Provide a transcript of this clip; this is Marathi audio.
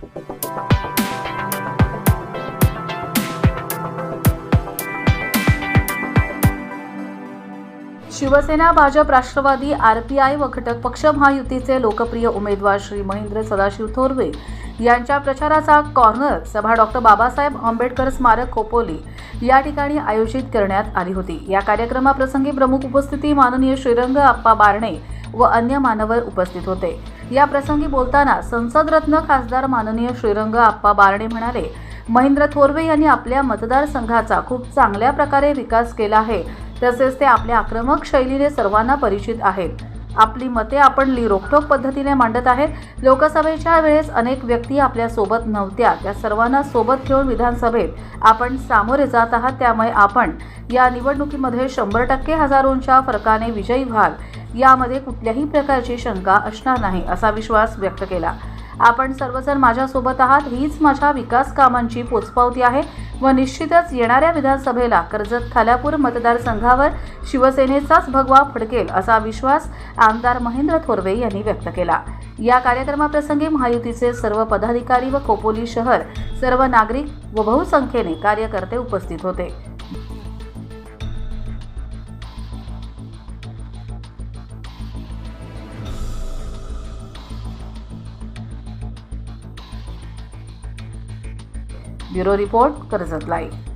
शिवसेना भाजप राष्ट्रवादी आरपीआय व घटक पक्ष महायुतीचे लोकप्रिय उमेदवार श्री महेंद्र सदाशिव थोरवे यांच्या प्रचाराचा कॉर्नर सभा डॉक्टर बाबासाहेब आंबेडकर स्मारक खोपोली या ठिकाणी आयोजित करण्यात आली होती. या कार्यक्रमाप्रसंगी प्रमुख उपस्थिती माननीय श्रीरंग आप्पा बारणे व अन्य मानवर उपस्थित होते. या प्रसंगी बोलताना संसदरत्न खासदार माननीय श्रीरंग आप्पा बारणे म्हणाले महेंद्र थोरवे यांनी आपल्या मतदारसंघाचा खूप चांगल्या प्रकारे विकास केला आहे. तसेच ते आपल्या आक्रमक शैलीने सर्वांना परिचित आहेत. आपली मते आपण ली रोखठोक पद्धतीने मांडत आहेत. लोकसभेच्या वेळेस अनेक व्यक्ती आपल्यासोबत नव्हत्या. त्या सर्वांना सोबत घेऊन विधानसभेत आपण सामोरे जात आहात. त्यामुळे आपण या निवडणुकीमध्ये शंभर टक्के हजारोंच्या फरकाने विजयी व्हाल. यामध्ये कुठल्याही प्रकारची शंका असणार नाही असा विश्वास व्यक्त केला. आपण सर्वजण माझ्यासोबत आहात. हीच माझ्या विकास कामांची पोचपावती आहे व निश्चितच येणाऱ्या विधानसभेला कर्जत खालापूर मतदारसंघावर शिवसेनेचाच भगवा फडकेल असा विश्वास आमदार महेंद्र थोरवे यांनी व्यक्त केला. या कार्यक्रमाप्रसंगी महायुतीचे सर्व पदाधिकारी व खोपोली शहर सर्व नागरिक व बहुसंख्येने कार्यकर्ते उपस्थित होते. Bureau report Karjat live